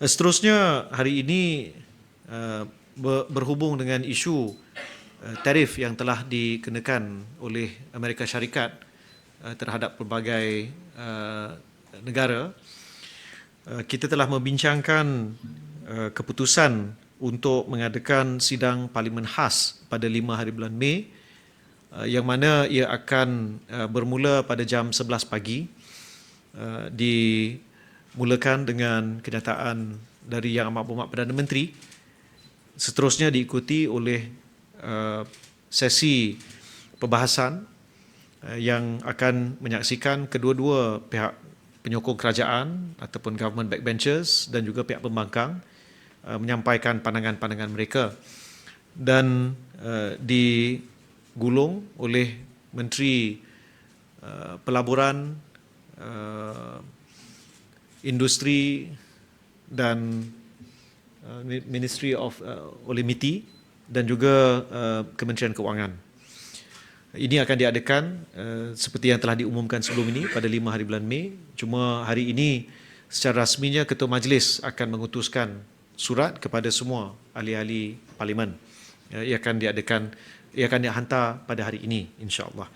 Seterusnya hari ini uh, berhubung dengan isu uh, tarif yang telah dikenakan oleh Amerika Syarikat uh, terhadap pelbagai negara kita telah membincangkan keputusan untuk mengadakan sidang parlimen khas pada 5 hari bulan Mei yang mana ia akan bermula pada jam 11 pagi dimulakan dengan kenyataan dari Yang Amat Berhormat Perdana Menteri seterusnya diikuti oleh uh, sesi perbahasan uh, yang akan menyaksikan kedua-dua pihak penyokong kerajaan ataupun government backbenchers dan juga pihak pembangkang uh, menyampaikan pandangan-pandangan mereka. Dan uh, digulung oleh Menteri uh, Pelaburan uh, industri dan uh, Ministry of uh, oleh MITI dan juga uh, Kementerian Keuangan. Ini akan diadakan uh, seperti yang telah diumumkan sebelum ini pada 5 hari bulan Mei. Cuma hari ini secara rasminya Ketua Majlis akan mengutuskan surat kepada semua ahli-ahli parlimen. Uh, ia akan diadakan ia akan dihantar pada hari ini insya-Allah.